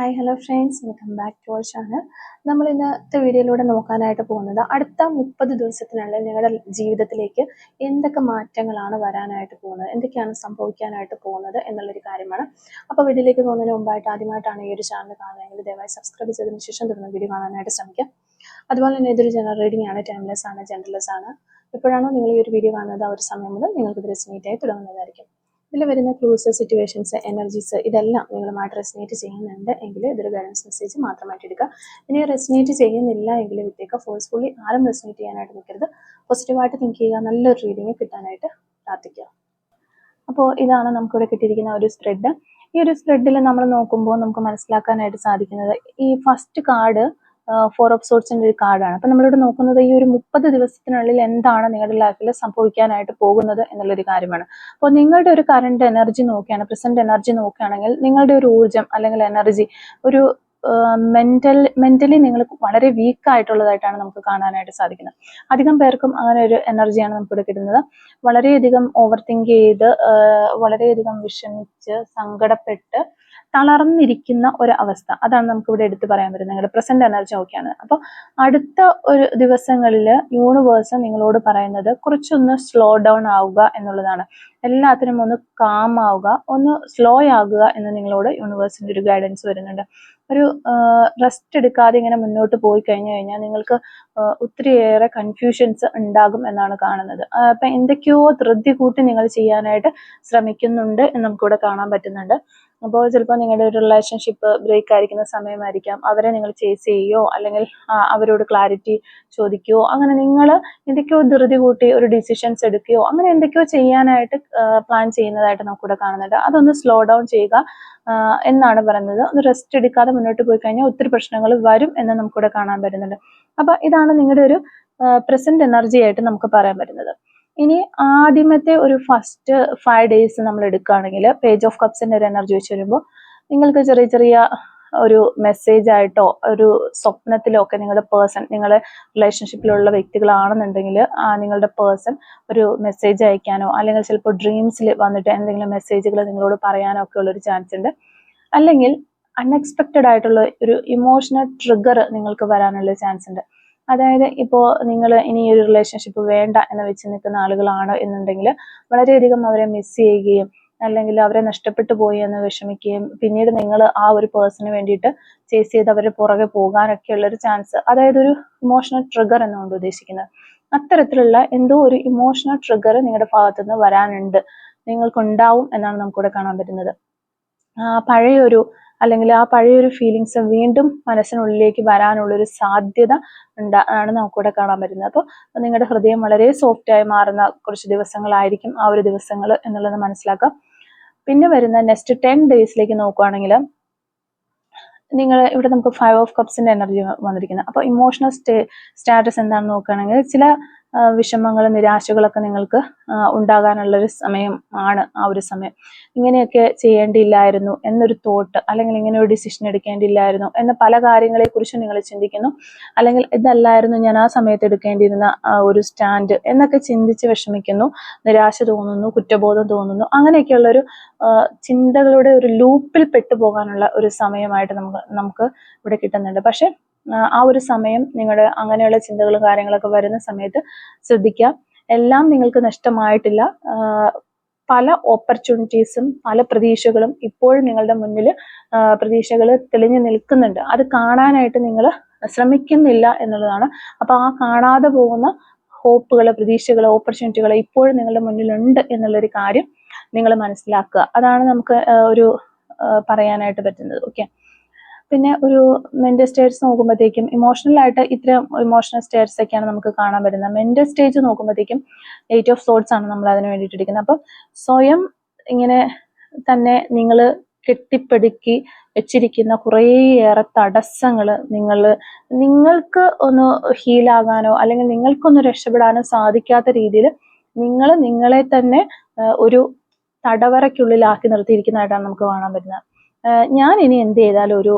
Hi hello friends welcome back to our channel നമ്മൾ ഇന്നത്തെ വീഡിയോയിലൂടെ നോക്കാനായിട്ട് പോകുന്നത് അടുത്ത മുപ്പത് ദിവസത്തിനുള്ളിൽ നിങ്ങളുടെ ജീവിതത്തിലേക്ക് എന്തൊക്കെ മാറ്റങ്ങളാണ് വരാനായിട്ട് പോകുന്നത് എന്തൊക്കെയാണ് സംഭവിക്കാനായിട്ട് പോകുന്നത് എന്നുള്ളൊരു കാര്യമാണ്. അപ്പോൾ വീഡിയോയിലേക്ക് പോകുന്നതിന് മുമ്പായിട്ട് ആദ്യമായിട്ടാണ് ഈ ഒരു ചാനൽ കാണുന്നതെങ്കിൽ ദയവായി സബ്സ്ക്രൈബ് ചെയ്തതിന് ശേഷം തുടർന്ന് വീഡിയോ കാണാനായിട്ട് ശ്രമിക്കാം അതുപോലെ തന്നെ ഇതൊരു ജനറൽ റീഡിംഗ് ആണ് ടൈംലെസ് ആണ് ജെൻഡർലെസ് ആണ്. എപ്പോഴാണോ നിങ്ങൾ ഈ ഒരു വീഡിയോ കാണുന്നത് ആ ഒരു സമയം മുതൽ നിങ്ങൾക്ക് ഇത് റെസിനേറ്റ് തുടങ്ങുന്നതായിരിക്കും. ഇതിൽ വരുന്ന ക്ലൂസ് സിറ്റുവേഷൻസ് എനർജീസ് ഇതെല്ലാം നിങ്ങളുമായിട്ട് റെസിനേറ്റ് ചെയ്യുന്നുണ്ട് എങ്കിൽ ഇതൊരു ഗൈഡൻസ് മെസ്സേജ് മാത്രമായിട്ട് എടുക്കുക. ഇനി റെസിനേറ്റ് ചെയ്യുന്നില്ല എങ്കിൽ വിട്ടേക്ക് ഫോഴ്സ്ഫുള്ളി ആരും റെസിനേറ്റ് ചെയ്യാനായിട്ട് നിൽക്കരുത്. പോസിറ്റീവായിട്ട് തിങ്ക് ചെയ്യുക നല്ലൊരു റീഡിങ് കിട്ടാനായിട്ട് പ്രാർത്ഥിക്കുക. അപ്പോൾ ഇതാണ് നമുക്കിവിടെ കിട്ടിയിരിക്കുന്ന ഒരു സ്പ്രെഡ് ഈ ഒരു സ്പ്രെഡിൽ നമ്മൾ നോക്കുമ്പോൾ നമുക്ക് മനസ്സിലാക്കാനായിട്ട് സാധിക്കുന്നത് ഈ ഫസ്റ്റ് കാർഡ് ഫോർ ഓഫ് സോർട്സിന്റെ ഒരു കാർഡാണ്. അപ്പൊ നമ്മളിവിടെ നോക്കുന്നത് ഈ ഒരു മുപ്പത് ദിവസത്തിനുള്ളിൽ എന്താണ് നിങ്ങളുടെ ലൈഫിൽ സംഭവിക്കാനായിട്ട് പോകുന്നത് എന്നുള്ളൊരു കാര്യമാണ്. അപ്പോൾ നിങ്ങളുടെ ഒരു കറണ്ട് എനർജി നോക്കുകയാണ് പ്രസന്റ് എനർജി നോക്കുകയാണെങ്കിൽ നിങ്ങളുടെ ഒരു ഊർജം അല്ലെങ്കിൽ എനർജി ഒരു മെന്റൽ മെന്റലി നിങ്ങൾ വളരെ വീക്ക് ആയിട്ടുള്ളതായിട്ടാണ് നമുക്ക് കാണാനായിട്ട് സാധിക്കുന്നത്. അധികം പേർക്കും അങ്ങനെ ഒരു എനർജിയാണ് നമുക്ക് ഇവിടെ കിട്ടുന്നത്. വളരെയധികം ഓവർ തിങ്ക് ചെയ്ത് വളരെയധികം വിഷമിച്ച് സങ്കടപ്പെട്ട് തളർന്നിരിക്കുന്ന ഒരു അവസ്ഥ അതാണ് നമുക്ക് ഇവിടെ എടുത്തു പറയാൻ പറ്റുന്നത്. നിങ്ങളുടെ പ്രസന്റ് എനർജി നോക്കിയാണ്. അപ്പോൾ അടുത്ത ഒരു ദിവസങ്ങളിൽ യൂണിവേഴ്സ് നിങ്ങളോട് പറയുന്നത് കുറച്ചൊന്ന് സ്ലോ ഡൗൺ ആവുക എന്നുള്ളതാണ്. എല്ലാത്തിനും ഒന്ന് കാം ആവുക ഒന്ന് സ്ലോ ആകുക എന്ന് നിങ്ങളോട് യൂണിവേഴ്സിന്റെ ഒരു ഗൈഡൻസ് വരുന്നുണ്ട്. ഒരു റെസ്റ്റ് എടുക്കാതെ ഇങ്ങനെ മുന്നോട്ട് പോയി കഴിഞ്ഞു കഴിഞ്ഞാൽ നിങ്ങൾക്ക് ഒത്തിരിയേറെ കൺഫ്യൂഷൻസ് ഉണ്ടാകും എന്നാണ് കാണുന്നത്. അപ്പൊ എന്തൊക്കെയോ ധൃതി കൂട്ടി നിങ്ങൾ ചെയ്യാനായിട്ട് ശ്രമിക്കുന്നുണ്ട് എന്ന് നമുക്കിവിടെ കാണാൻ പറ്റുന്നുണ്ട്. അപ്പോൾ ചിലപ്പോൾ നിങ്ങളുടെ ഒരു റിലേഷൻഷിപ്പ് ബ്രേക്ക് ആയിരിക്കുന്ന സമയമായിരിക്കാം. അവരെ നിങ്ങൾ ചേസ് ചെയ്യുകയോ അല്ലെങ്കിൽ അവരോട് ക്ലാരിറ്റി ചോദിക്കുകയോ അങ്ങനെ നിങ്ങൾ എന്തൊക്കെയോ ധൃതി കൂട്ടി ഒരു ഡിസിഷൻസ് എടുക്കുകയോ അങ്ങനെ എന്തൊക്കെയോ ചെയ്യാനായിട്ട് പ്ലാൻ ചെയ്യുന്നതായിട്ട് നമുക്കിവിടെ കാണുന്നുണ്ട്. അതൊന്ന് സ്ലോ ഡൗൺ ചെയ്യുക എന്നാണ് പറയുന്നത്. ഒന്ന് റെസ്റ്റ് എടുക്കാതെ മുന്നോട്ട് പോയി കഴിഞ്ഞാൽ ഒത്തിരി പ്രശ്നങ്ങൾ വരും എന്ന് നമുക്കിവിടെ കാണാൻ പറ്റുന്നുണ്ട്. അപ്പൊ ഇതാണ് നിങ്ങളുടെ ഒരു പ്രസന്റ് എനർജി ആയിട്ട് നമുക്ക് പറയാൻ പറ്റുന്നത്. ഇനി ആദ്യമത്തെ ഒരു ഫസ്റ്റ് ഫൈവ് ഡേയ്സ് നമ്മൾ എടുക്കുകയാണെങ്കിൽ പേജ് ഓഫ് കപ്സിന്റെ ഒരു എനർജി വെച്ച് വരുമ്പോൾ നിങ്ങൾക്ക് ചെറിയ ചെറിയ ഒരു മെസ്സേജ് ആയിട്ടോ ഒരു സ്വപ്നത്തിലോ ഒക്കെ നിങ്ങളുടെ പേഴ്സൺ നിങ്ങളുടെ റിലേഷൻഷിപ്പിലുള്ള വ്യക്തികളാണെന്നുണ്ടെങ്കിൽ നിങ്ങളുടെ പേഴ്സൺ ഒരു മെസ്സേജ് അയക്കാനോ അല്ലെങ്കിൽ ചിലപ്പോൾ ഡ്രീംസിൽ വന്നിട്ട് എന്തെങ്കിലും മെസ്സേജുകൾ നിങ്ങളോട് പറയാനോ ഒക്കെ ഉള്ളൊരു ചാൻസ് ഉണ്ട്. അല്ലെങ്കിൽ അൺഎക്സ്പെക്റ്റഡ് ആയിട്ടുള്ള ഒരു ഇമോഷണൽ ട്രിഗർ നിങ്ങൾക്ക് വരാനുള്ള ചാൻസ് ഉണ്ട്. അതായത് ഇപ്പോൾ നിങ്ങൾ ഇനി ഒരു റിലേഷൻഷിപ്പ് വേണ്ട എന്ന് വെച്ച് നിൽക്കുന്ന ആളുകളാണ് എന്നുണ്ടെങ്കിൽ വളരെയധികം അവരെ മിസ് ചെയ്യുകയും അല്ലെങ്കിൽ അവരെ നഷ്ടപ്പെട്ടു പോയി എന്ന് വിഷമിക്കുകയും പിന്നീട് നിങ്ങൾ ആ ഒരു പേഴ്സണിന് വേണ്ടിയിട്ട് ചേസ് ചെയ്ത് അവരെ പുറകെ പോകാനൊക്കെ ഉള്ള ഒരു ചാൻസ് അതായത് ഒരു ഇമോഷണൽ ട്രിഗർ എന്നുകൊണ്ട് ഉദ്ദേശിക്കുന്നത്. അത്തരത്തിലുള്ള എന്തോ ഒരു ഇമോഷണൽ ട്രിഗർ നിങ്ങളുടെ ഭാഗത്തുനിന്ന് വരാനുണ്ട്. നിങ്ങൾക്കുണ്ടാവും എന്നാണ് നമുക്കിവിടെ കാണാൻ പറ്റുന്നത്. പഴയൊരു അല്ലെങ്കിൽ ആ പഴയൊരു ഫീലിങ്സ് വീണ്ടും മനസ്സിനുള്ളിലേക്ക് വരാനുള്ളൊരു സാധ്യത ഉണ്ടാ ആണ് നമുക്കിവിടെ കാണാൻ പറ്റുന്നത്. അപ്പോൾ നിങ്ങളുടെ ഹൃദയം വളരെ സോഫ്റ്റായി മാറുന്ന കുറച്ച് ദിവസങ്ങളായിരിക്കും ആ ഒരു ദിവസങ്ങൾ എന്നുള്ളത് മനസ്സിലാക്കാം. പിന്നെ വരുന്ന നെക്സ്റ്റ് ടെൻ ഡേയ്സിലേക്ക് നോക്കുകയാണെങ്കിൽ നിങ്ങൾ ഇവിടെ നമുക്ക് ഫൈവ് ഓഫ് കപ്സിന്റെ എനർജി വന്നിരിക്കുന്നത് അപ്പോൾ ഇമോഷണൽ സ്റ്റേ സ്റ്റാറ്റസ് എന്താണെന്ന് നോക്കുകയാണെങ്കിൽ ചില വിഷമങ്ങൾ നിരാശകളൊക്കെ നിങ്ങൾക്ക് ഉണ്ടാകാനുള്ളൊരു സമയം ആണ് ആ ഒരു സമയം. ഇങ്ങനെയൊക്കെ ചെയ്യേണ്ടിയില്ലായിരുന്നു എന്നൊരു തോട്ട് അല്ലെങ്കിൽ ഇങ്ങനെ ഒരു ഡിസിഷൻ എടുക്കേണ്ടിയില്ലായിരുന്നു എന്ന പല കാര്യങ്ങളെക്കുറിച്ച് നിങ്ങൾ ചിന്തിക്കുന്നു. അല്ലെങ്കിൽ ഇതല്ലായിരുന്നു ഞാൻ ആ സമയത്ത് എടുക്കേണ്ടിയിരുന്ന ഒരു സ്റ്റാൻഡ് എന്നൊക്കെ ചിന്തിച്ച് വിഷമിക്കുന്നു. നിരാശ തോന്നുന്നു കുറ്റബോധം തോന്നുന്നു. അങ്ങനെയൊക്കെയുള്ള ഒരു ചിന്തകളുടെ ഒരു ലൂപ്പിൽ പെട്ടുപോകാനുള്ള ഒരു സമയമായിട്ട് നമുക്ക് നമുക്ക് ഇവിടെ കിട്ടുന്നുണ്ട്. പക്ഷെ ആ ഒരു സമയം നിങ്ങളുടെ അങ്ങനെയുള്ള ചിന്തകളും കാര്യങ്ങളൊക്കെ വരുന്ന സമയത്ത് ശ്രദ്ധിക്കുക. എല്ലാം നിങ്ങൾക്ക് നഷ്ടമായിട്ടില്ല. പല ഓപ്പർച്യൂണിറ്റീസും പല പ്രതീക്ഷകളും ഇപ്പോഴും നിങ്ങളുടെ മുന്നിൽ പ്രതീക്ഷകൾ തെളിഞ്ഞു നിൽക്കുന്നുണ്ട്. അത് കാണാനായിട്ട് നിങ്ങൾ ശ്രമിക്കുന്നില്ല എന്നുള്ളതാണ്. അപ്പൊ ആ കാണാതെ പോകുന്ന ഹോപ്പുകൾ പ്രതീക്ഷകൾ ഓപ്പർച്യൂണിറ്റികൾ ഇപ്പോഴും നിങ്ങളുടെ മുന്നിലുണ്ട് എന്നുള്ളൊരു കാര്യം നിങ്ങൾ മനസ്സിലാക്കുക. അതാണ് നമുക്ക് ഒരു പറയാനായിട്ട് പറ്റുന്നത്. ഓക്കെ പിന്നെ ഒരു മെന്റൽ സ്റ്റേറ്റ്സ് നോക്കുമ്പോഴത്തേക്കും ഇമോഷണൽ ആയിട്ട് ഇത്തരം ഇമോഷണൽ സ്റ്റേറ്റ്സ് ഒക്കെയാണ് നമുക്ക് കാണാൻ പറ്റുന്നത്. മെന്റൽ സ്റ്റേജ് നോക്കുമ്പോഴത്തേക്കും എയ്റ്റ് ഓഫ് സോട്ട്സ് ആണ് നമ്മൾ അതിന് വേണ്ടിയിട്ട് എടുക്കുന്നത്. അപ്പം സ്വയം ഇങ്ങനെ തന്നെ നിങ്ങൾ കെട്ടിപ്പടുക്കി വെച്ചിരിക്കുന്ന കുറേയേറെ തടസ്സങ്ങൾ നിങ്ങൾ നിങ്ങൾക്ക് ഒന്ന് ഹീലാകാനോ അല്ലെങ്കിൽ നിങ്ങൾക്കൊന്ന് രക്ഷപ്പെടാനോ സാധിക്കാത്ത രീതിയിൽ നിങ്ങൾ നിങ്ങളെ തന്നെ ഒരു തടവറയ്ക്കുള്ളിലാക്കി നിർത്തിയിരിക്കുന്നതായിട്ടാണ് നമുക്ക് കാണാൻ പറ്റുന്നത്. ഞാൻ ഇനി എന്ത് ചെയ്താലും ഒരു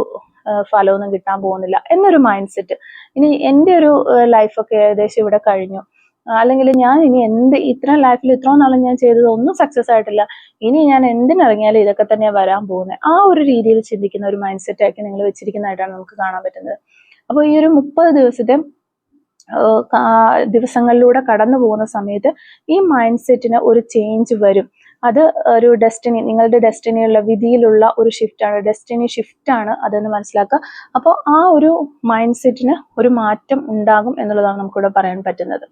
ഫലമൊന്നും കിട്ടാൻ പോകുന്നില്ല എന്നൊരു മൈൻഡ് സെറ്റ് ഇനി എന്റെ ഒരു ലൈഫൊക്കെ ഏകദേശം ഇവിടെ കഴിഞ്ഞു. അല്ലെങ്കിൽ ഞാൻ ഇനി എന്ത് ഇത്ര ലൈഫിൽ ഇത്രയും നാളും ഞാൻ ചെയ്തത് ഒന്നും സക്സസ് ആയിട്ടില്ല. ഇനി ഞാൻ എന്തിനിറങ്ങിയാലും ഇതൊക്കെ തന്നെ വരാൻ പോകുന്നത് ആ ഒരു രീതിയിൽ ചിന്തിക്കുന്ന ഒരു മൈൻഡ് സെറ്റ് ആക്കി നിങ്ങൾ വെച്ചിരിക്കുന്നതായിട്ടാണ് നമുക്ക് കാണാൻ പറ്റുന്നത്. അപ്പോൾ ഈ ഒരു മുപ്പത് ദിവസത്തെ ദിവസങ്ങളിലൂടെ കടന്നു പോകുന്ന സമയത്ത് ഈ മൈൻഡ് സെറ്റിന് ഒരു ചേഞ്ച് വരും. അത് ഒരു ഡെസ്റ്റിനി നിങ്ങളുടെ ഡെസ്റ്റിനിയുള്ള വിധിയിലുള്ള ഒരു ഷിഫ്റ്റാണ് ഡെസ്റ്റിനി ഷിഫ്റ്റ് ആണ് അതെന്ന് മനസ്സിലാക്കുക. അപ്പോൾ ആ ഒരു മൈൻഡ് സെറ്റിന് ഒരു മാറ്റം ഉണ്ടാകും എന്നുള്ളതാണ് നമുക്കിവിടെ പറയാൻ പറ്റുന്നത്.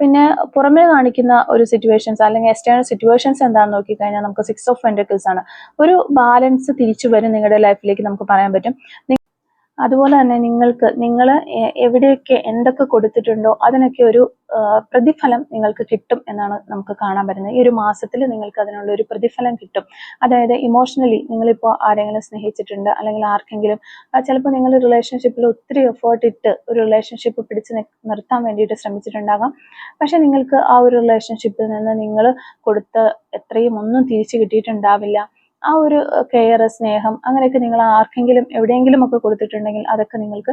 പിന്നെ പുറമേ കാണിക്കുന്ന ഒരു സിറ്റുവേഷൻസ് അല്ലെങ്കിൽ എക്സ്റ്റേണൽ സിറ്റുവേഷൻസ് എന്താണെന്ന് നോക്കിക്കഴിഞ്ഞാൽ നമുക്ക് സിക്സ് ഓഫ് പെന്റക്കിൾസ് ആണ്. ഒരു ബാലൻസ് തിരിച്ചു വരും നിങ്ങളുടെ ലൈഫിലേക്ക് നമുക്ക് പറയാൻ പറ്റും. അതുപോലെ തന്നെ നിങ്ങൾക്ക് നിങ്ങൾ എവിടെയൊക്കെ എന്തൊക്കെ കൊടുത്തിട്ടുണ്ടോ അതിനൊക്കെ ഒരു പ്രതിഫലം നിങ്ങൾക്ക് കിട്ടും എന്നാണ് നമുക്ക് കാണാൻ പറ്റുന്നത്. ഈ ഒരു മാസത്തിൽ നിങ്ങൾക്ക് അതിനുള്ള ഒരു പ്രതിഫലം കിട്ടും. അതായത് ഇമോഷണലി നിങ്ങളിപ്പോൾ ആരെങ്കിലും സ്നേഹിച്ചിട്ടുണ്ട് അല്ലെങ്കിൽ ആർക്കെങ്കിലും ചിലപ്പോൾ നിങ്ങൾ റിലേഷൻഷിപ്പിൽ ഒത്തിരി എഫേർട്ട് ഇട്ട് ഒരു റിലേഷൻഷിപ്പ് പിടിച്ച് നിർത്താൻ വേണ്ടിയിട്ട് ശ്രമിച്ചിട്ടുണ്ടാകാം. പക്ഷെ നിങ്ങൾക്ക് ആ ഒരു റിലേഷൻഷിപ്പിൽ നിന്ന് നിങ്ങൾ കൊടുത്ത എത്രയും ഒന്നും തിരിച്ചു കിട്ടിയിട്ടുണ്ടാവില്ല. ആ ഒരു കെയർ സ്നേഹം അങ്ങനെയൊക്കെ നിങ്ങൾ ആർക്കെങ്കിലും എവിടെയെങ്കിലും ഒക്കെ കൊടുത്തിട്ടുണ്ടെങ്കിൽ അതൊക്കെ നിങ്ങൾക്ക്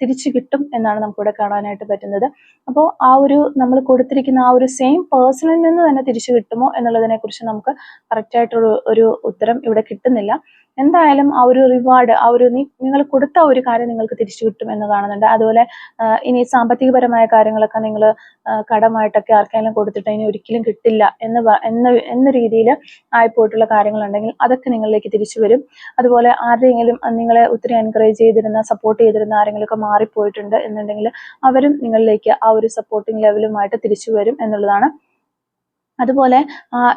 തിരിച്ചു കിട്ടും എന്നാണ് നമുക്കിവിടെ കാണാനായിട്ട് പറ്റുന്നത്. അപ്പോൾ ആ ഒരു നമ്മൾ കൊടുത്തിരിക്കുന്ന ആ ഒരു സെയിം പേഴ്സണിൽ നിന്ന് തന്നെ തിരിച്ചു കിട്ടുമോ എന്നുള്ളതിനെ കുറിച്ച് നമുക്ക് കറക്റ്റായിട്ടൊരു ഒരു ഉത്തരം ഇവിടെ കിട്ടുന്നില്ല. എന്തായാലും ആ ഒരു റിവാർഡ് ആ ഒരു നിങ്ങൾ കൊടുത്ത ഒരു കാര്യം നിങ്ങൾക്ക് തിരിച്ചു കിട്ടും എന്ന് കാണുന്നുണ്ട്. അതുപോലെ ഇനി സാമ്പത്തികപരമായ കാര്യങ്ങളൊക്കെ നിങ്ങൾ കടമായിട്ടൊക്കെ ആർക്കെങ്കിലും കൊടുത്തിട്ട് ഇനി ഒരിക്കലും കിട്ടില്ല എന്ന് എന്ന എന്ന രീതിയിൽ ആയിപ്പോയിട്ടുള്ള കാര്യങ്ങളുണ്ടെങ്കിൽ അതൊക്കെ നിങ്ങളിലേക്ക് തിരിച്ചു വരും. അതുപോലെ ആരെങ്കിലും നിങ്ങളെ ഒത്തിരി എൻകറേജ് ചെയ്തിരുന്ന സപ്പോർട്ട് ചെയ്തിരുന്ന ആരെങ്കിലും ഒക്കെ മാറിപ്പോയിട്ടുണ്ട് എന്നുണ്ടെങ്കിൽ അവരും നിങ്ങളിലേക്ക് ആ ഒരു സപ്പോർട്ടിങ് ലെവലുമായിട്ട് തിരിച്ചു വരും എന്നുള്ളതാണ് അതുപോലെ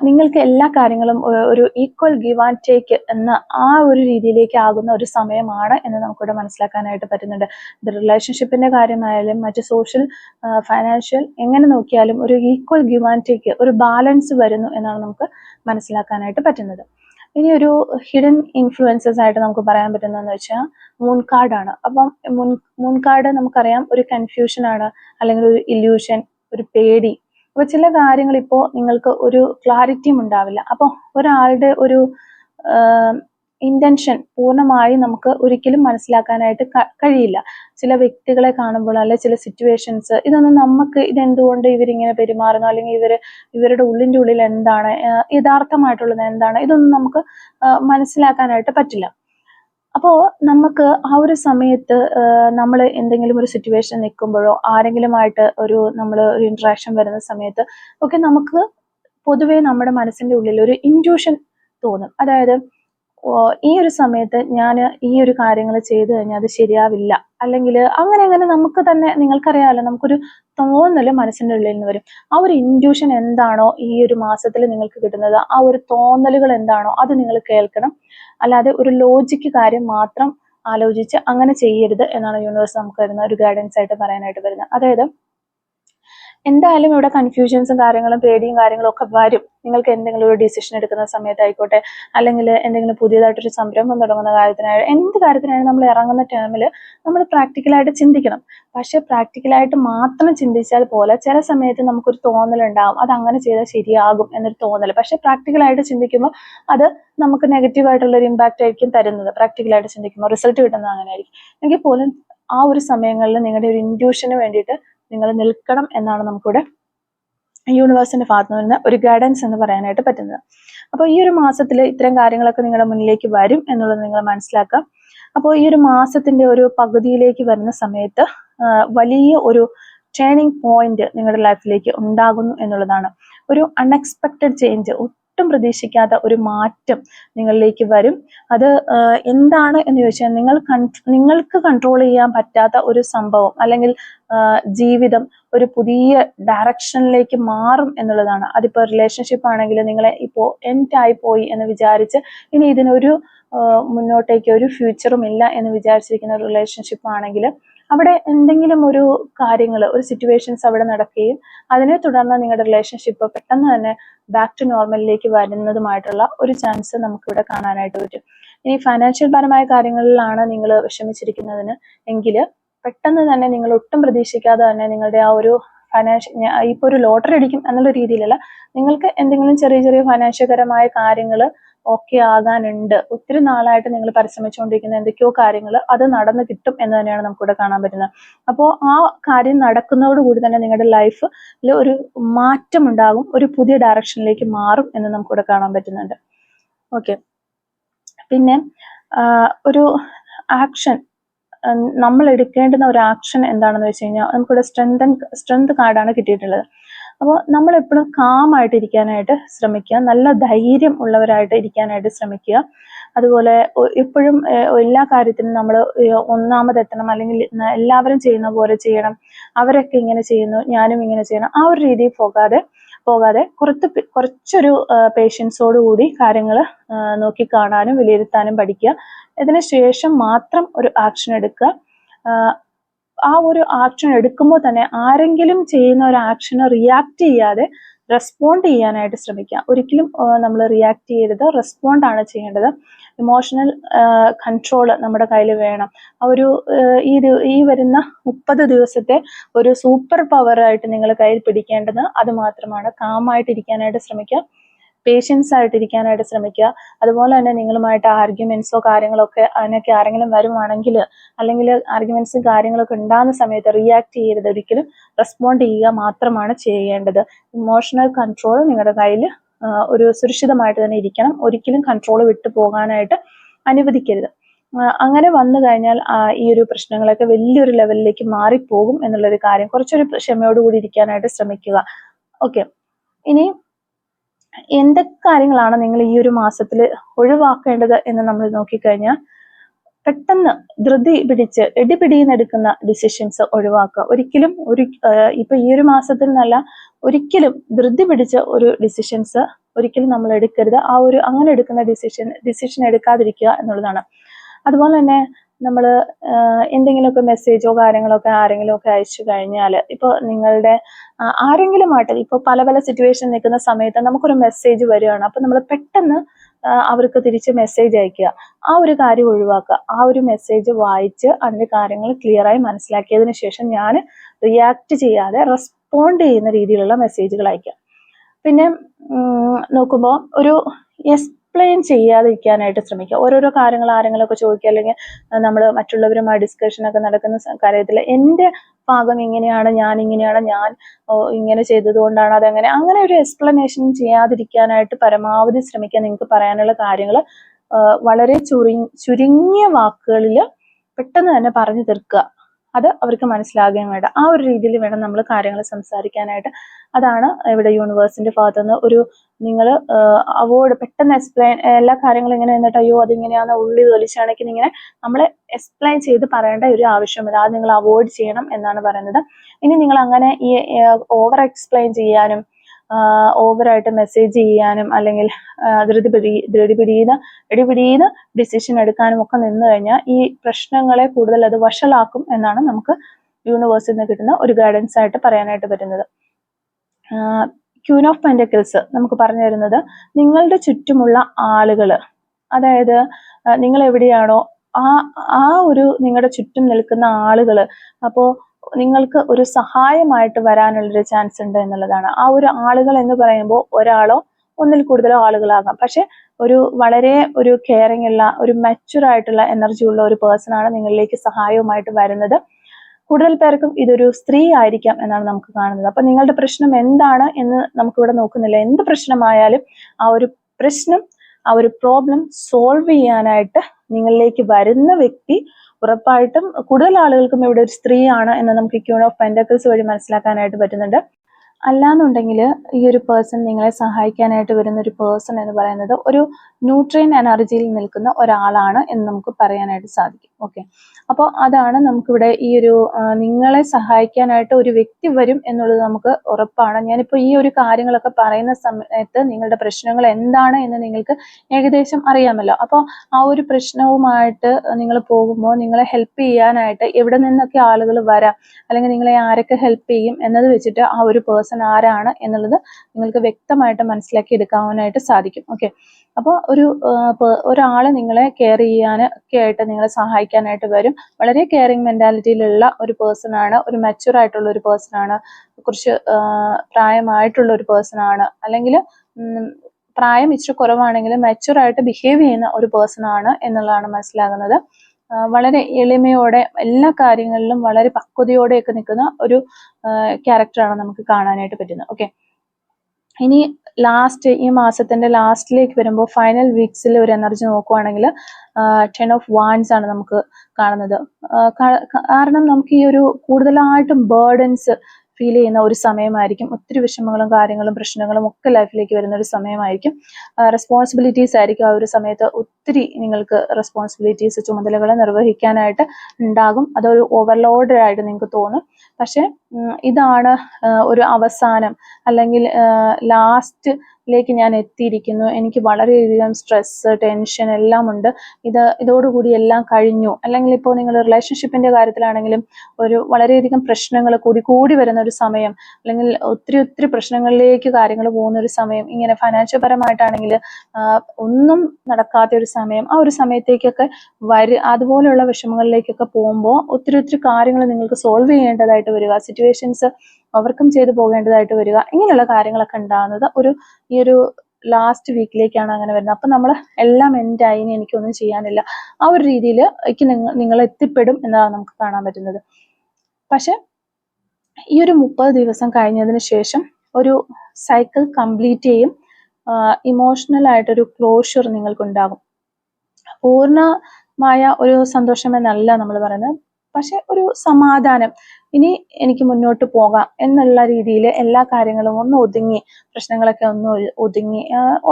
നിങ്ങൾക്ക് എല്ലാ കാര്യങ്ങളും ഒരു ഈക്വൽ ഗിവ് ആൻഡ് ടേക്ക് എന്ന ആ ഒരു രീതിയിലേക്ക് ആകുന്ന ഒരു സമയമാണ് എന്ന് നമുക്കിവിടെ മനസ്സിലാക്കാനായിട്ട് പറ്റുന്നുണ്ട്. ഇത് റിലേഷൻഷിപ്പിന്റെ കാര്യമായാലും മറ്റ് സോഷ്യൽ ഫൈനാൻഷ്യൽ എങ്ങനെ നോക്കിയാലും ഒരു ഈക്വൽ ഗിവ് ആൻഡ് ടേക്ക് ഒരു ബാലൻസ് വരുന്നു എന്നാണ് നമുക്ക് മനസ്സിലാക്കാനായിട്ട് പറ്റുന്നത്. ഇനി ഒരു ഹിഡൻ ഇൻഫ്ലുവൻസസ് ആയിട്ട് നമുക്ക് പറയാൻ പറ്റുന്നതെന്ന് വെച്ചാൽ മൂൺ കാർഡാണ് അപ്പം മുൻ മൂൺ കാർഡ് നമുക്കറിയാം ഒരു കൺഫ്യൂഷൻ ആണ് അല്ലെങ്കിൽ ഒരു ഇല്യൂഷൻ ഒരു പേടി അപ്പൊ ചില കാര്യങ്ങൾ ഇപ്പോൾ നിങ്ങൾക്ക് ഒരു ക്ലാരിറ്റിയും ഉണ്ടാവില്ല. അപ്പോൾ ഒരാളുടെ ഒരു ഇന്റൻഷൻ പൂർണമായി നമുക്ക് ഒരിക്കലും മനസ്സിലാക്കാനായിട്ട് കഴിയില്ല. ചില വ്യക്തികളെ കാണുമ്പോൾ അല്ലെ ചില സിറ്റുവേഷൻസ് ഇതൊന്നും നമുക്ക് ഇതെന്തുകൊണ്ട് ഇവരിങ്ങനെ പെരുമാറുന്നു? അല്ലെങ്കിൽ ഇവർ ഇവരുടെ ഉള്ളിന്റെ ഉള്ളിൽ എന്താണ്? യഥാർത്ഥമായിട്ടുള്ളത് എന്താണ്? ഇതൊന്നും നമുക്ക് മനസ്സിലാക്കാനായിട്ട് പറ്റില്ല. അപ്പോൾ നമുക്ക് ആ ഒരു സമയത്ത് നമ്മൾ എന്തെങ്കിലും ഒരു സിറ്റുവേഷൻ നിൽക്കുമ്പോഴോ ആരെങ്കിലുമായിട്ട് ഒരു നമ്മൾ ഒരു ഇൻട്രാക്ഷൻ വരുന്ന സമയത്ത് ഒക്കെ നമുക്ക് പൊതുവേ നമ്മുടെ മനസ്സിന്റെ ഉള്ളിൽ ഒരു ഇന്റ്യൂഷൻ തോന്നും. അതായത് ഈ ഒരു സമയത്ത് ഞാൻ ഈ ഒരു കാര്യങ്ങൾ ചെയ്തു കഴിഞ്ഞാൽ അത് ശരിയാവില്ല. അല്ലെങ്കിൽ അങ്ങനെ അങ്ങനെ നമുക്ക് തന്നെ നിങ്ങൾക്കറിയാമല്ലോ നമുക്കൊരു തോന്നൽ മനസ്സിന്റെ ഉള്ളിൽ നിന്ന് വരും. ആ ഒരു ഇൻഡ്യൂഷൻ എന്താണോ ഈ ഒരു മാസത്തിൽ നിങ്ങൾക്ക് കിട്ടുന്നത് ആ ഒരു തോന്നലുകൾ എന്താണോ അത് നിങ്ങൾ കേൾക്കണം. അല്ലാതെ ഒരു ലോജിക്ക് കാര്യം മാത്രം ആലോചിച്ച് അങ്ങനെ ചെയ്യരുത് എന്നാണ് യൂണിവേഴ്സ് നമുക്ക് വരുന്ന ഒരു ഗൈഡൻസ് ആയിട്ട് പറയാനായിട്ട് വരുന്നത്. അതായത് എന്തായാലും ഇവിടെ കൺഫ്യൂഷൻസും കാര്യങ്ങളും പേടിയും കാര്യങ്ങളും ഒക്കെ വരും. നിങ്ങൾക്ക് എന്തെങ്കിലും ഒരു ഡിസിഷൻ എടുക്കുന്ന സമയത്തായിക്കോട്ടെ അല്ലെങ്കിൽ എന്തെങ്കിലും പുതിയതായിട്ടൊരു സംരംഭം തുടങ്ങുന്ന കാര്യത്തിനായാലും എന്ത് കാര്യത്തിനായാലും നമ്മൾ ഇറങ്ങുന്ന ടേമിൽ നമ്മൾ പ്രാക്ടിക്കലായിട്ട് ചിന്തിക്കണം. പക്ഷെ പ്രാക്ടിക്കലായിട്ട് മാത്രം ചിന്തിച്ചാൽ പോലെ ചില സമയത്ത് നമുക്കൊരു തോന്നലുണ്ടാകും അത് അങ്ങനെ ചെയ്താൽ ശരിയാകും എന്നൊരു തോന്നൽ. പക്ഷെ പ്രാക്ടിക്കലായിട്ട് ചിന്തിക്കുമ്പോൾ അത് നമുക്ക് നെഗറ്റീവ് ആയിട്ടുള്ള ഒരു ഇമ്പാക്റ്റ് ആയിരിക്കും തരുന്നത്. പ്രാക്ടിക്കലായിട്ട് ചിന്തിക്കുമ്പോൾ റിസൾട്ട് കിട്ടുന്നത് അങ്ങനെ ആയിരിക്കും എങ്കിൽ പോലും ആ ഒരു സമയങ്ങളിൽ നിങ്ങളുടെ ഒരു ഇൻഡ്യൂഷന് വേണ്ടിയിട്ട് നിങ്ങൾ നിൽക്കണം എന്നാണ് നമുക്കിവിടെ യൂണിവേഴ്സിന്റെ ഭാഗത്തു നിന്ന് ഒരു ഗൈഡൻസ് എന്ന് പറയാനായിട്ട് പറ്റുന്നത്. അപ്പോൾ ഈ ഒരു മാസത്തിൽ ഇത്തരം കാര്യങ്ങളൊക്കെ നിങ്ങളുടെ മുന്നിലേക്ക് വരും എന്നുള്ളത് നിങ്ങൾ മനസ്സിലാക്കുക അപ്പോൾ ഈ ഒരു മാസത്തിന്റെ ഒരു പകുതിയിലേക്ക് വരുന്ന സമയത്ത് വലിയ ഒരു ടേണിംഗ് പോയിന്റ് നിങ്ങളുടെ ലൈഫിലേക്ക് ഉണ്ടാകുന്നു എന്നുള്ളതാണ്. ഒരു അൺഎക്സ്പെക്റ്റഡ് ചേഞ്ച് ഒട്ടും പ്രതീക്ഷിക്കാത്ത ഒരു മാറ്റം നിങ്ങളിലേക്ക് വരും. അത് എന്താണ് എന്ന് ചോദിച്ചാൽ നിങ്ങൾ നിങ്ങൾക്ക് കൺട്രോൾ ചെയ്യാൻ പറ്റാത്ത ഒരു സംഭവം അല്ലെങ്കിൽ ജീവിതം ഒരു പുതിയ ഡയറക്ഷനിലേക്ക് മാറും എന്നുള്ളതാണ്. അതിപ്പോൾ റിലേഷൻഷിപ്പ് ആണെങ്കിൽ നിങ്ങളെ ഇപ്പോൾ ആയി പോയി എന്ന് വിചാരിച്ച് ഇനി ഇതിനൊരു മുന്നോട്ടേക്ക് ഒരു ഫ്യൂച്ചറും ഇല്ല എന്ന് വിചാരിച്ചിരിക്കുന്ന റിലേഷൻഷിപ്പ് ആണെങ്കിൽ അവിടെ എന്തെങ്കിലും ഒരു കാര്യങ്ങൾ ഒരു സിറ്റുവേഷൻസ് അവിടെ നടക്കുകയും അതിനെ തുടർന്ന് നിങ്ങളുടെ റിലേഷൻഷിപ്പ് പെട്ടെന്ന് തന്നെ ബാക്ക് ടു നോർമലിലേക്ക് വരുന്നതുമായിട്ടുള്ള ഒരു ചാൻസ് നമുക്കിവിടെ കാണാനായിട്ട് പറ്റും. ഇനി ഫൈനാൻഷ്യൽ പരമായ കാര്യങ്ങളിലാണ് നിങ്ങൾ വിഷമിച്ചിരിക്കുന്നതിന് എങ്കിൽ പെട്ടെന്ന് തന്നെ നിങ്ങൾ ഒട്ടും പ്രതീക്ഷിക്കാതെ തന്നെ നിങ്ങളുടെ ആ ഒരു ഫൈനാൻഷ്യൽ ഇപ്പോൾ ഒരു ലോട്ടറി അടിക്കും എന്നുള്ള രീതിയിലല്ല. നിങ്ങൾക്ക് എന്തെങ്കിലും ചെറിയ ചെറിയ ഫൈനാൻഷ്യൽപരമായ കാര്യങ്ങൾ ഓക്കെ ആകാനുണ്ട്. ഒത്തിരി നാളായിട്ട് നിങ്ങൾ പരിശ്രമിച്ചുകൊണ്ടിരിക്കുന്ന എന്തൊക്കെയോ കാര്യങ്ങൾ അത് നടന്നു കിട്ടും എന്ന് തന്നെയാണ് നമുക്കിവിടെ കാണാൻ പറ്റുന്നത്. അപ്പോൾ ആ കാര്യം നടക്കുന്നതോടുകൂടി തന്നെ നിങ്ങളുടെ ലൈഫിൽ ഒരു മാറ്റം ഉണ്ടാകും ഒരു പുതിയ ഡയറക്ഷനിലേക്ക് മാറും എന്ന് നമുക്കിവിടെ കാണാൻ പറ്റുന്നുണ്ട്. ഓക്കെ പിന്നെ ഒരു ആക്ഷൻ നമ്മൾ എടുക്കേണ്ടുന്ന ഒരു ആക്ഷൻ എന്താണെന്ന് വെച്ച് കഴിഞ്ഞാൽ നമുക്കിവിടെ സ്ട്രെങ്തൻ സ്ട്രെങ്ത് കാർഡാണ് കിട്ടിയിട്ടുള്ളത്. അപ്പോൾ നമ്മൾ എപ്പോഴും കാമായിട്ട് ഇരിക്കാനായിട്ട് ശ്രമിക്കുക. നല്ല ധൈര്യം ഉള്ളവരായിട്ട് ഇരിക്കാനായിട്ട് ശ്രമിക്കുക. അതുപോലെ എപ്പോഴും എല്ലാ കാര്യത്തിനും നമ്മൾ ഒന്നാമതെത്തണം അല്ലെങ്കിൽ എല്ലാവരും ചെയ്യുന്ന പോലെ ചെയ്യണം. അവരൊക്കെ ഇങ്ങനെ ചെയ്യുന്നു. ഞാനും ഇങ്ങനെ ചെയ്യണം ആ ഒരു രീതിയിൽ പോകാതെ പോകാതെ കുറച്ച് കുറച്ചൊരു പേഷ്യൻസോട് കൂടി കാര്യങ്ങൾ നോക്കി കാണാനും വിലയിരുത്താനും പഠിക്കുക. ഇതിന് ശേഷം മാത്രം ഒരു ആക്ഷൻ എടുക്കുക. ആ, ഒരു ആക്ഷൻ എടുക്കുമ്പോൾ തന്നെ ആരെങ്കിലും ചെയ്യുന്ന ഒരു ആക്ഷന് റിയാക്ട് ചെയ്യാതെ റെസ്പോണ്ട് ചെയ്യാനായിട്ട് ശ്രമിക്കുക. ഒരിക്കലും നമ്മൾ റിയാക്ട് ചെയ്യരുത്. റെസ്പോണ്ട് ആണ് ചെയ്യേണ്ടത്. ഇമോഷണൽ കൺട്രോൾ നമ്മുടെ കയ്യിൽ വേണം. ആ ഒരു ഈ ഈ വരുന്ന മുപ്പത് ദിവസത്തെ ഒരു സൂപ്പർ പവറായിട്ട് നിങ്ങൾ കയ്യിൽ പിടിക്കേണ്ടത് അത് മാത്രമാണ്. കാമായിട്ട് ഇരിക്കാനായിട്ട് ശ്രമിക്കുക. പേഷ്യൻസ് ആയിട്ട് ഇരിക്കാനായിട്ട് ശ്രമിക്കുക. അതുപോലെ തന്നെ നിങ്ങളുമായിട്ട് ആർഗ്യുമെന്റ്സോ കാര്യങ്ങളൊക്കെ അതിനൊക്കെ ആരെങ്കിലും വരുവാണെങ്കിൽ അല്ലെങ്കിൽ ആർഗ്യുമെന്റ്സ് കാര്യങ്ങളൊക്കെ ഉണ്ടാകുന്ന സമയത്ത് റിയാക്ട് ചെയ്യരുത്. ഒരിക്കലും റെസ്പോണ്ട് ചെയ്യുക മാത്രമാണ് ചെയ്യേണ്ടത്. ഇമോഷണൽ കൺട്രോൾ നിങ്ങളുടെ കയ്യിൽ ഒരു സുരക്ഷിതമായിട്ട് തന്നെ ഇരിക്കണം. ഒരിക്കലും കൺട്രോൾ വിട്ടു പോകാനായിട്ട് അനുവദിക്കരുത്. അങ്ങനെ വന്നു കഴിഞ്ഞാൽ ഈ ഒരു പ്രശ്നങ്ങളൊക്കെ വലിയൊരു ലെവലിലേക്ക് മാറിപ്പോകും എന്നുള്ളൊരു കാര്യം. കുറച്ചൊരു ക്ഷമയോടുകൂടി ഇരിക്കാനായിട്ട് ശ്രമിക്കുക. ഓക്കെ ഇനി എന്തൊക്കെ കാര്യങ്ങളാണ് നിങ്ങൾ ഈ ഒരു മാസത്തിൽ ഒഴിവാക്കേണ്ടത് എന്ന് നമ്മൾ നോക്കിക്കഴിഞ്ഞാൽ പെട്ടെന്ന് ധൃതി പിടിച്ച് എടുക്കുന്ന ഡിസിഷൻസ് ഒഴിവാക്കുക. ഒരിക്കലും ഒരു ഇപ്പൊ ഈ ഒരു മാസത്തിൽ നിന്നല്ല ഒരിക്കലും ധൃതി പിടിച്ച ഒരു ഡിസിഷൻസ് ഒരിക്കലും നമ്മൾ എടുക്കരുത്. ആ ഒരു അങ്ങനെ എടുക്കുന്ന ഡിസിഷൻ ഡിസിഷൻ എടുക്കാതിരിക്കുക എന്നുള്ളതാണ്. അതുപോലെ തന്നെ നമ്മൾ എന്തെങ്കിലുമൊക്കെ മെസ്സേജോ കാര്യങ്ങളൊക്കെ ആരെങ്കിലും ഒക്കെ അയച്ചു കഴിഞ്ഞാൽ ഇപ്പോൾ നിങ്ങളുടെ ആരെങ്കിലും ആരെങ്കിലുമായിട്ട് ഇപ്പോൾ പല പല സിറ്റുവേഷൻ നിൽക്കുന്ന സമയത്ത് നമുക്കൊരു മെസ്സേജ് വരികയാണ്. അപ്പോൾ നമ്മൾ പെട്ടെന്ന് അവർക്ക് തിരിച്ച് മെസ്സേജ് അയക്കുക. ആ ഒരു കാര്യം ഒഴിവാക്കുക. ആ ഒരു മെസ്സേജ് വായിച്ച് അതിന്റെ കാര്യങ്ങൾ ക്ലിയറായി മനസ്സിലാക്കിയതിന് ശേഷം ഞാൻ റിയാക്ട് ചെയ്യാതെ റെസ്പോണ്ട് ചെയ്യുന്ന രീതിയിലുള്ള മെസ്സേജുകൾ അയക്കുക. പിന്നെ നോക്കുമ്പോൾ ഒരു എക്സ്പ്ലെയിൻ ചെയ്യാതിരിക്കാനായിട്ട് ശ്രമിക്കുക. ഓരോരോ കാര്യങ്ങൾ ആരെങ്കിലുമൊക്കെ ചോദിക്കുക അല്ലെങ്കിൽ നമ്മൾ മറ്റുള്ളവരുമായി ഡിസ്കഷൻ ഒക്കെ നടക്കുന്ന കാര്യത്തിൽ എന്റെ ഭാഗം ഇങ്ങനെയാണ് ഞാൻ ഇങ്ങനെയാണ് ഞാൻ ഇങ്ങനെ ചെയ്തതുകൊണ്ടാണ് അതങ്ങനെ. അതെങ്ങനെ അങ്ങനെ ഒരു എക്സ്പ്ലനേഷൻ ചെയ്യാതിരിക്കാനായിട്ട് പരമാവധി ശ്രമിക്കുക. നിങ്ങൾക്ക് പറയാനുള്ള കാര്യങ്ങൾ വളരെ ചുരു ചുരുങ്ങിയ വാക്കുകളിൽ പെട്ടെന്ന് തന്നെ പറഞ്ഞു തീർക്കുക. അത് അവർക്ക് മനസ്സിലാകുകയും വേണ്ട. ആ ഒരു രീതിയിൽ വേണം നമ്മൾ കാര്യങ്ങൾ സംസാരിക്കാനായിട്ട്. അതാണ് ഇവിടെ യൂണിവേഴ്സിന്റെ ഭാഗത്തുനിന്ന് ഒരു നിങ്ങൾ അവോയ്ഡ് പെട്ടെന്ന് എക്സ്പ്ലെയിൻ എല്ലാ കാര്യങ്ങളും ഇങ്ങനെ എന്നിട്ട് അയ്യോ അതിങ്ങനെയാണ് ഉള്ളി തൊലിച്ചാണെങ്കിൽ ഇങ്ങനെ നമ്മൾ എക്സ്പ്ലെയിൻ ചെയ്ത് പറയേണ്ട ഒരു ആവശ്യമില്ല. അത് നിങ്ങൾ അവോയ്ഡ് ചെയ്യണം എന്നാണ് പറയുന്നത്. ഇനി നിങ്ങൾ അങ്ങനെ ഈ ഓവർ എക്സ്പ്ലെയിൻ ചെയ്യാനും ഓവറായിട്ട് മെസ്സേജ് ചെയ്യാനും അല്ലെങ്കിൽ ധൃതി പിടി ധൃതി പിടിയുന്ന ഇടി പിടിയുന്ന ഡിസിഷൻ എടുക്കാനും ഒക്കെ നിന്ന് കഴിഞ്ഞാൽ ഈ പ്രശ്നങ്ങളെ കൂടുതൽ അത് വഷളാക്കും എന്നാണ് നമുക്ക് യൂണിവേഴ്സിൽ നിന്ന് കിട്ടുന്ന ഒരു ഗൈഡൻസ് ആയിട്ട് പറയാനായിട്ട് പറ്റുന്നത്. ക്യൂൻ ഓഫ് പെൻഡക്കിൾസ് നമുക്ക് പറഞ്ഞു തരുന്നത് നിങ്ങളുടെ ചുറ്റുമുള്ള ആളുകൾ അതായത് നിങ്ങൾ എവിടെയാണോ ആ ആ ഒരു നിങ്ങളുടെ ചുറ്റും നിൽക്കുന്ന ആളുകൾ അപ്പോൾ നിങ്ങൾക്ക് ഒരു സഹായമായിട്ട് വരാനുള്ളൊരു ചാൻസ് ഉണ്ട് എന്നുള്ളതാണ്. ആ ഒരു ആളുകൾ എന്ന് പറയുമ്പോൾ ഒരാളോ ഒന്നിൽ കൂടുതലോ ആളുകളാകാം. പക്ഷെ ഒരു വളരെ ഒരു കെയറിങ് ഉള്ള ഒരു മെച്ചുർ ആയിട്ടുള്ള എനർജി ഉള്ള ഒരു പേഴ്സൺ ആണ് നിങ്ങളിലേക്ക് സഹായവുമായിട്ട് വരുന്നത്. കൂടുതൽ പേർക്കും ഇതൊരു സ്ത്രീ ആയിരിക്കാം എന്നാണ് നമുക്ക് കാണുന്നത്. അപ്പൊ നിങ്ങളുടെ പ്രശ്നം എന്താണ് എന്ന് നമുക്കിവിടെ നോക്കുന്നില്ല. എന്ത് പ്രശ്നമായാലും ആ ഒരു പ്രശ്നം ആ ഒരു പ്രോബ്ലം സോൾവ് ചെയ്യാനായിട്ട് നിങ്ങളിലേക്ക് വരുന്ന വ്യക്തി ഉറപ്പായിട്ടും കൂടുതൽ ആളുകൾക്കും ഇവിടെ ഒരു സ്ത്രീയാണ് എന്ന് നമുക്ക് ക്യൂൺ ഓഫ് പെൻഡക്കിൾസ് വഴി മനസ്സിലാക്കാനായിട്ട് പറ്റുന്നുണ്ട്. അല്ലാന്നുണ്ടെങ്കിൽ ഈ ഒരു പേഴ്സൺ നിങ്ങളെ സഹായിക്കാനായിട്ട് വരുന്ന ഒരു പേഴ്സൺ എന്ന് പറയുന്നത് ഒരു ന്യൂട്രിയൻ എനർജിയിൽ നിൽക്കുന്ന ഒരാളാണ് എന്ന് നമുക്ക് പറയാനായിട്ട് സാധിക്കും. ഓക്കെ അപ്പോൾ അതാണ് നമുക്കിവിടെ ഈ ഒരു നിങ്ങളെ സഹായിക്കാനായിട്ട് ഒരു വ്യക്തി വരും എന്നുള്ളത് നമുക്ക് ഉറപ്പാണ്. ഞാനിപ്പോൾ ഈ ഒരു കാര്യങ്ങളൊക്കെ പറയുന്ന സമയത്ത് നിങ്ങളുടെ പ്രശ്നങ്ങൾ എന്താണ് എന്ന് നിങ്ങൾക്ക് ഏകദേശം അറിയാമല്ലോ. അപ്പോൾ ആ ഒരു പ്രശ്നവുമായിട്ട് നിങ്ങൾ പോകുമ്പോൾ നിങ്ങളെ ഹെൽപ്പ് ചെയ്യാനായിട്ട് എവിടെ നിന്നൊക്കെ ആളുകൾ വരാം അല്ലെങ്കിൽ നിങ്ങളെ ആരൊക്കെ ഹെൽപ്പ് ചെയ്യും എന്നത് വെച്ചിട്ട് ആ ഒരു പേഴ്സൺ ആരാണ് എന്നുള്ളത് നിങ്ങൾക്ക് വ്യക്തമായിട്ട് മനസ്സിലാക്കി എടുക്കാനായിട്ട് സാധിക്കും. ഓക്കെ അപ്പോൾ ഒരു ഒരാൾ നിങ്ങളെ കെയർ ചെയ്യാൻ ഒക്കെ ആയിട്ട് നിങ്ങളെ സഹായിക്കാനായിട്ട് വരും. വളരെ കെയറിങ് മെന്റാലിറ്റിയിലുള്ള ഒരു പേഴ്സൺ ആണ് ഒരു മെച്ചുവർ ആയിട്ടുള്ള ഒരു പേഴ്സൺ ആണ് കുറച്ച് പ്രായമായിട്ടുള്ള ഒരു പേഴ്സൺ ആണ് അല്ലെങ്കിൽ പ്രായം ഇച്ചിരി കുറവാണെങ്കിലും മെച്ചുവർ ആയിട്ട് ബിഹേവ് ചെയ്യുന്ന ഒരു പേഴ്സൺ ആണ് എന്നുള്ളതാണ് മനസ്സിലാകുന്നത്. വളരെ എളിമയോടെ എല്ലാ കാര്യങ്ങളിലും വളരെ പക്വതയോടെയൊക്കെ നിൽക്കുന്ന ഒരു ക്യാരക്ടറാണ് നമുക്ക് കാണാനായിട്ട് പറ്റുന്നത്. ഓക്കെ ഇനി ലാസ്റ്റ് ഈ മാസത്തിന്റെ ലാസ്റ്റിലേക്ക് വരുമ്പോൾ ഫൈനൽ വീക്സിൽ ഒരു എനർജി നോക്കുവാണെങ്കിൽ ടെൻ ഓഫ് വാൻസ് ആണ് നമുക്ക് കാണുന്നത്. കാരണം നമുക്ക് ഈ ഒരു കൂടുതലായിട്ടും ബേർഡൻസ് ഫീൽ ചെയ്യുന്ന ഒരു സമയമായിരിക്കും. ഒത്തിരി വിഷമങ്ങളും കാര്യങ്ങളും പ്രശ്നങ്ങളും ഒക്കെ ലൈഫിലേക്ക് വരുന്ന ഒരു സമയമായിരിക്കും. റെസ്പോൺസിബിലിറ്റീസ് ആയിരിക്കും ആ ഒരു സമയത്ത് ഒത്തിരി നിങ്ങൾക്ക് റെസ്പോൺസിബിലിറ്റീസ് ചുമതലകൾ നിർവഹിക്കാനായിട്ട് ഉണ്ടാകും. അതൊരു ഓവർലോഡ് ആയിട്ട് നിങ്ങൾക്ക് തോന്നും. പക്ഷെ ഇതാണ് ഒരു അവസാനം. അല്ലെങ്കിൽ ലാസ്റ്റിലേക്ക് ഞാൻ എത്തിയിരിക്കുന്നു. എനിക്ക് വളരെയധികം സ്ട്രെസ് ടെൻഷൻ എല്ലാം ഉണ്ട് ഇത് ഇതോടുകൂടി എല്ലാം കഴിഞ്ഞു. അല്ലെങ്കിൽ ഇപ്പോൾ നിങ്ങൾ റിലേഷൻഷിപ്പിന്റെ കാര്യത്തിലാണെങ്കിലും ഒരു വളരെയധികം പ്രശ്നങ്ങൾ കൂടി കൂടി വരുന്ന ഒരു സമയം അല്ലെങ്കിൽ ഒത്തിരി ഒത്തിരി പ്രശ്നങ്ങളിലേക്ക് കാര്യങ്ങൾ പോകുന്ന ഒരു സമയം ഇങ്ങനെ ഫൈനാൻഷ്യൽ പരമായിട്ടാണെങ്കിൽ ഒന്നും നടക്കാത്ത ഒരു സമയം ആ ഒരു സമയത്തേക്കൊക്കെ വരു അതുപോലെയുള്ള വിഷമങ്ങളിലേക്കൊക്കെ പോകുമ്പോൾ ഒത്തിരി ഒത്തിരി കാര്യങ്ങൾ നിങ്ങൾക്ക് സോൾവ് ചെയ്യേണ്ടതായിട്ട് വരിക. സിറ്റുവേഷൻസ് ഓവർകം ചെയ്ത് പോകേണ്ടതായിട്ട് വരിക. ഇങ്ങനെയുള്ള കാര്യങ്ങളൊക്കെ ഉണ്ടാകുന്നത് ഒരു ഈ ഒരു ലാസ്റ്റ് വീക്കിലേക്കാണ് അങ്ങനെ വരുന്നത്. അപ്പം നമ്മൾ എല്ലാം എൻഡായി ഇനി എനിക്കൊന്നും ചെയ്യാനില്ല. ആ ഒരു രീതിയിൽ നിങ്ങൾ നിങ്ങൾ എത്തിപ്പെടും എന്നതാണ് നമുക്ക് കാണാൻ പറ്റുന്നത്. പക്ഷെ ഈ ഒരു മുപ്പത് ദിവസം കഴിഞ്ഞതിന് ശേഷം ഒരു സൈക്കിൾ കംപ്ലീറ്റ് ചെയ്യും ഇമോഷണൽ ആയിട്ടൊരു ക്ലോഷർ നിങ്ങൾക്കുണ്ടാകും. പൂർണമായ ഒരു സന്തോഷമെന്നല്ല നമ്മൾ പറയുന്നത്. പക്ഷെ ഒരു സമാധാനം. ഇനി എനിക്ക് മുന്നോട്ട് പോകാം എന്നുള്ള രീതിയിൽ എല്ലാ കാര്യങ്ങളും ഒന്ന് ഒതുങ്ങി പ്രശ്നങ്ങളൊക്കെ ഒന്ന് ഒതുങ്ങി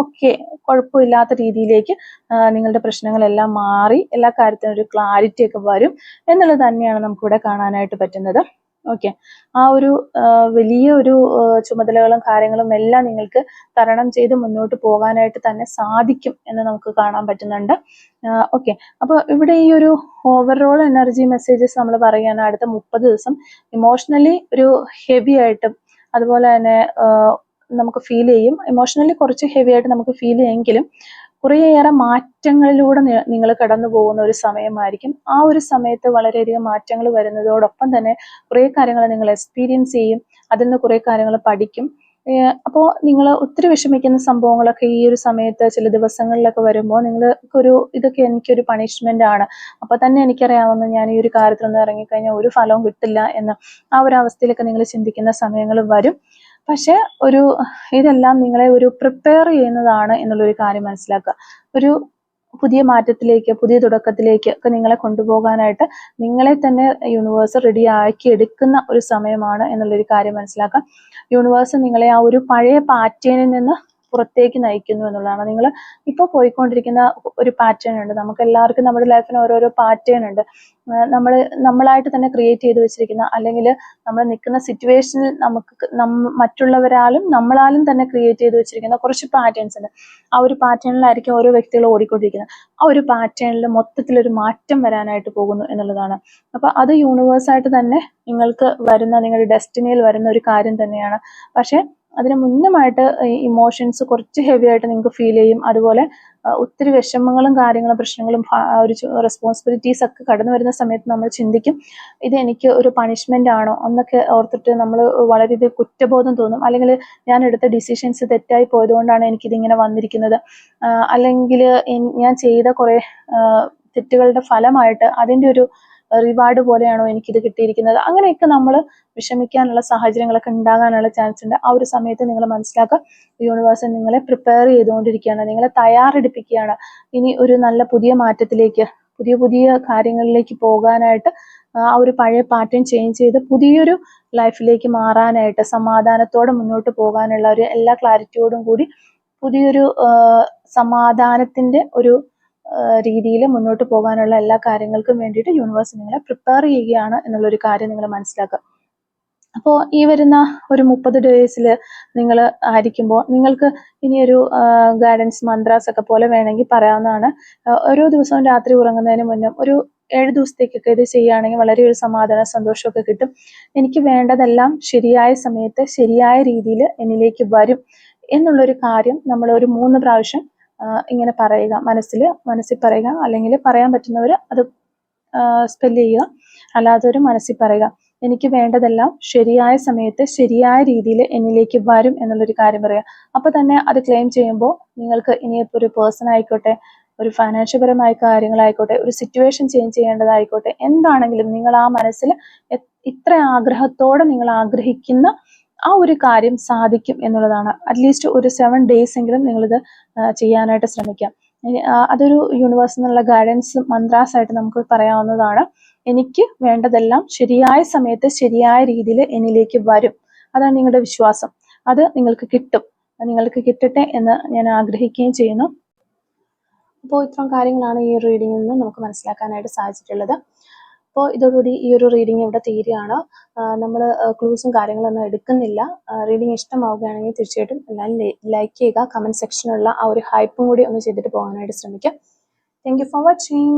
ഓക്കെ കുഴപ്പമില്ലാത്ത രീതിയിലേക്ക് നിങ്ങളുടെ പ്രശ്നങ്ങളെല്ലാം മാറി എല്ലാ കാര്യത്തിനും ഒരു ക്ലാരിറ്റി ഒക്കെ വരും എന്നുള്ളത് തന്നെയാണ് നമുക്കിവിടെ കാണാനായിട്ട് പറ്റുന്നത്. ഓക്കെ ആ ഒരു വലിയ ഒരു ചുമതലകളും കാര്യങ്ങളും എല്ലാം നിങ്ങൾക്ക് തരണം ചെയ്ത് മുന്നോട്ട് പോകാനായിട്ട് തന്നെ സാധിക്കും എന്ന് നമുക്ക് കാണാൻ പറ്റുന്നുണ്ട്. ഓക്കെ അപ്പോൾ ഇവിടെ ഈ ഒരു ഓവറോൾ എനർജി മെസ്സേജസ് നമ്മൾ പറയുകയാണ് അടുത്ത മുപ്പത് ദിവസം ഇമോഷണലി ഒരു ഹെവി ആയിട്ടും അതുപോലെ തന്നെ നമുക്ക് ഫീൽ ചെയ്യും. ഇമോഷണലി കുറച്ച് ഹെവി ആയിട്ട് നമുക്ക് ഫീൽ ചെയ്യുമെങ്കിലും കുറേയേറെ മാറ്റങ്ങളിലൂടെ നിങ്ങൾ കടന്നു പോകുന്ന ഒരു സമയമായിരിക്കും. ആ ഒരു സമയത്ത് വളരെയധികം മാറ്റങ്ങൾ വരുന്നതോടൊപ്പം തന്നെ കുറേ കാര്യങ്ങൾ നിങ്ങൾ എക്സ്പീരിയൻസ് ചെയ്യും അതിൽ നിന്ന് കുറേ കാര്യങ്ങൾ പഠിക്കും. അപ്പോൾ നിങ്ങൾ ഒത്തിരി വിഷമിക്കുന്ന സംഭവങ്ങളൊക്കെ ഈ ഒരു സമയത്ത് ചില ദിവസങ്ങളിലൊക്കെ വരുമ്പോൾ നിങ്ങൾക്ക് ഒരു ഇതൊക്കെ എനിക്കൊരു പണിഷ്മെന്റ് ആണ്. അപ്പൊ തന്നെ എനിക്കറിയാവുന്ന ഞാൻ ഈ ഒരു കാര്യത്തിലൊന്നും ഇറങ്ങിക്കഴിഞ്ഞാൽ ഒരു ഫലവും കിട്ടില്ല എന്ന് ആ ഒരു അവസ്ഥയിലൊക്കെ നിങ്ങൾ ചിന്തിക്കുന്ന സമയങ്ങൾ വരും. പക്ഷെ ഒരു ഇതെല്ലാം നിങ്ങളെ ഒരു പ്രിപ്പയർ ചെയ്യുന്നതാണ് എന്നുള്ളൊരു കാര്യം മനസ്സിലാക്കുക. ഒരു പുതിയ മാറ്റത്തിലേക്ക് പുതിയ തുടക്കത്തിലേക്ക് ഒക്കെ നിങ്ങളെ കൊണ്ടുപോകാനായിട്ട് നിങ്ങളെ തന്നെ യൂണിവേഴ്സ് റെഡി ആക്കി എടുക്കുന്ന ഒരു സമയമാണ് എന്നുള്ളൊരു കാര്യം മനസ്സിലാക്കാം യൂണിവേഴ്സ് നിങ്ങളെ ആ ഒരു പഴയ പാറ്റേണിൽ നിന്ന് പുറത്തേക്ക് നയിക്കുന്നു എന്നുള്ളതാണ്. നിങ്ങൾ ഇപ്പോൾ പോയിക്കൊണ്ടിരിക്കുന്ന ഒരു പാറ്റേൺ ഉണ്ട്. നമുക്ക് എല്ലാവർക്കും നമ്മുടെ ലൈഫിന് ഓരോരോ പാറ്റേൺ ഉണ്ട്. നമ്മൾ നമ്മളായിട്ട് തന്നെ ക്രിയേറ്റ് ചെയ്ത് വെച്ചിരിക്കുന്ന അല്ലെങ്കിൽ നമ്മൾ നിൽക്കുന്ന സിറ്റുവേഷനിൽ നമുക്ക് മറ്റുള്ളവരാലും നമ്മളാലും തന്നെ ക്രിയേറ്റ് ചെയ്ത് വെച്ചിരിക്കുന്ന കുറച്ച് പാറ്റേൺസ് ഉണ്ട്. ആ ഒരു പാറ്റേണിലായിരിക്കും ഓരോ വ്യക്തികൾ ഓടിക്കൊണ്ടിരിക്കുന്നത്. ആ ഒരു പാറ്റേണിൽ മൊത്തത്തിൽ ഒരു മാറ്റം വരാനായിട്ട് പോകുന്നു എന്നുള്ളതാണ്. അപ്പൊ അത് യൂണിവേഴ്സായിട്ട് തന്നെ നിങ്ങൾക്ക് വരുന്ന നിങ്ങളുടെ ഡെസ്റ്റിനിയിൽ വരുന്ന ഒരു കാര്യം തന്നെയാണ്. പക്ഷെ അതിന് മുന്നുമായിട്ട് ഇമോഷൻസ് കുറച്ച് ഹെവി ആയിട്ട് നിങ്ങൾക്ക് ഫീൽ ചെയ്യും. അതുപോലെ ഒത്തിരി വിഷമങ്ങളും കാര്യങ്ങളും പ്രശ്നങ്ങളും ഒരു റെസ്പോൺസിബിലിറ്റീസ് ഒക്കെ കടന്നു വരുന്ന സമയത്ത് നമ്മൾ ചിന്തിക്കും ഇത് എനിക്ക് ഒരു പണിഷ്മെന്റ് ആണോ? എന്നൊക്കെ ഓർത്തിട്ട് നമ്മൾ വളരെയധികം കുറ്റബോധം തോന്നും. അല്ലെങ്കിൽ ഞാൻ എടുത്ത ഡിസിഷൻസ് തെറ്റായി പോയതുകൊണ്ടാണ് എനിക്കിതിങ്ങനെ വന്നിരിക്കുന്നത്. അല്ലെങ്കിൽ ഞാൻ ചെയ്ത കുറെ തെറ്റുകളുടെ ഫലമായിട്ട് അതിന്റെ ഒരു റിവാർഡ് പോലെയാണോ എനിക്കിത് കിട്ടിയിരിക്കുന്നത്? അങ്ങനെയൊക്കെ നമ്മൾ വിഷമിക്കാനുള്ള സാഹചര്യങ്ങളൊക്കെ ഉണ്ടാകാനുള്ള ചാൻസ് ഉണ്ട്. ആ ഒരു സമയത്ത് നിങ്ങൾ മനസ്സിലാക്കുക യൂണിവേഴ്സ് നിങ്ങളെ പ്രിപ്പയർ ചെയ്തുകൊണ്ടിരിക്കുകയാണ് നിങ്ങളെ തയ്യാറെടുപ്പിക്കുകയാണ്. ഇനി ഒരു നല്ല പുതിയ മാറ്റത്തിലേക്ക് പുതിയ പുതിയ കാര്യങ്ങളിലേക്ക് പോകാനായിട്ട് ആ ഒരു പഴയ പാറ്റേൺ ചേഞ്ച് ചെയ്ത് പുതിയൊരു ലൈഫിലേക്ക് മാറാനായിട്ട് സമാധാനത്തോടെ മുന്നോട്ട് പോകാനുള്ള ഒരു എല്ലാ ക്ലാരിറ്റിയോടും കൂടി പുതിയൊരു സമാധാനത്തിന്റെ ഒരു രീതിയിൽ മുന്നോട്ട് പോകാനുള്ള എല്ലാ കാര്യങ്ങൾക്കും വേണ്ടിയിട്ട് യൂണിവേഴ്സ് നിങ്ങളെ പ്രിപ്പയർ ചെയ്യുകയാണ് എന്നുള്ളൊരു കാര്യം നിങ്ങൾ മനസ്സിലാക്കുക. അപ്പോൾ ഈ വരുന്ന ഒരു മുപ്പത് ഡേയ്സിൽ നിങ്ങൾ ആയിരിക്കുമ്പോൾ നിങ്ങൾക്ക് ഇനിയൊരു ഗൈഡൻസ് മന്ത്രാസ് ഒക്കെ പോലെ വേണമെങ്കിൽ പറയാവുന്നതാണ്. ഓരോ ദിവസവും രാത്രി ഉറങ്ങുന്നതിന് മുന്നും ഒരു ഏഴ് ദിവസത്തേക്കൊക്കെ ഇത് ചെയ്യുകയാണെങ്കിൽ വളരെ ഒരു സമാധാന സന്തോഷമൊക്കെ കിട്ടും. എനിക്ക് വേണ്ടതെല്ലാം ശരിയായ സമയത്ത് ശരിയായ രീതിയിൽ എന്നിലേക്ക് വരും എന്നുള്ളൊരു കാര്യം നമ്മൾ ഒരു മൂന്ന് പ്രാവശ്യം ഇങ്ങനെ പറയുക. മനസ്സിൽ മനസ്സിൽ പറയുക. അല്ലെങ്കിൽ പറയാൻ പറ്റുന്നവർ അത് സ്പെല്ല് ചെയ്യുക. അല്ലാത്തവർ മനസ്സിൽ പറയുക. എനിക്ക് വേണ്ടതെല്ലാം ശരിയായ സമയത്ത് ശരിയായ രീതിയിൽ എന്നിലേക്ക് വരും എന്നുള്ളൊരു കാര്യം പറയുക. അപ്പോൾ തന്നെ അത് ക്ലെയിം ചെയ്യുമ്പോൾ നിങ്ങൾക്ക് ഇനിയിപ്പോൾ ഒരു പേഴ്സൺ ആയിക്കോട്ടെ ഒരു ഫൈനാൻഷ്യൽ പരമായ കാര്യങ്ങളായിക്കോട്ടെ ഒരു സിറ്റുവേഷൻ ചേഞ്ച് ചെയ്യേണ്ടതായിക്കോട്ടെ എന്താണെങ്കിലും നിങ്ങൾ ആ മനസ്സിൽ ഇത്ര ആഗ്രഹത്തോടെ നിങ്ങൾ ആഗ്രഹിക്കുന്ന ആ ഒരു കാര്യം സാധിക്കും എന്നുള്ളതാണ്. അറ്റ്ലീസ്റ്റ് ഒരു സെവൻ ഡേയ്സ് എങ്കിലും നിങ്ങളിത് ചെയ്യാനായിട്ട് ശ്രമിക്കാം. അതൊരു യൂണിവേഴ്സിൽ നിന്നുള്ള ഗൈഡൻസ് മന്ത്രാസ് ആയിട്ട് നമുക്ക് പറയാവുന്നതാണ്. എനിക്ക് വേണ്ടതെല്ലാം ശരിയായ സമയത്ത് ശരിയായ രീതിയിൽ എന്നിലേക്ക് വരും. അതാണ് നിങ്ങളുടെ വിശ്വാസം. അത് നിങ്ങൾക്ക് കിട്ടും. നിങ്ങൾക്ക് കിട്ടട്ടെ എന്ന് ഞാൻ ആഗ്രഹിക്കുകയും ചെയ്യുന്നു. അപ്പോൾ ഇത്രയും കാര്യങ്ങളാണ് ഈ റീഡിങ്ങിൽ നിന്ന് നമുക്ക് മനസ്സിലാക്കാനായിട്ട് സാധിച്ചിട്ടുള്ളത്. അപ്പോൾ ഇതോടുകൂടി ഈ ഒരു റീഡിംഗ് ഇവിടെ തീരുകയാണ്. നമ്മൾ ക്ലൂസും കാര്യങ്ങളൊന്നും എടുക്കുന്നില്ല. റീഡിംഗ് ഇഷ്ടമാവുകയാണെങ്കിൽ തീർച്ചയായിട്ടും എല്ലാവരും ലൈക്ക് ചെയ്യുക. കമന്റ് സെക്ഷനിലുള്ള ആ ഒരു ഹൈപ്പും കൂടി ഒന്ന് ചെയ്തിട്ട് പോകാനായിട്ട് ശ്രമിക്കുക താങ്ക് ഫോർ വാച്ചിങ്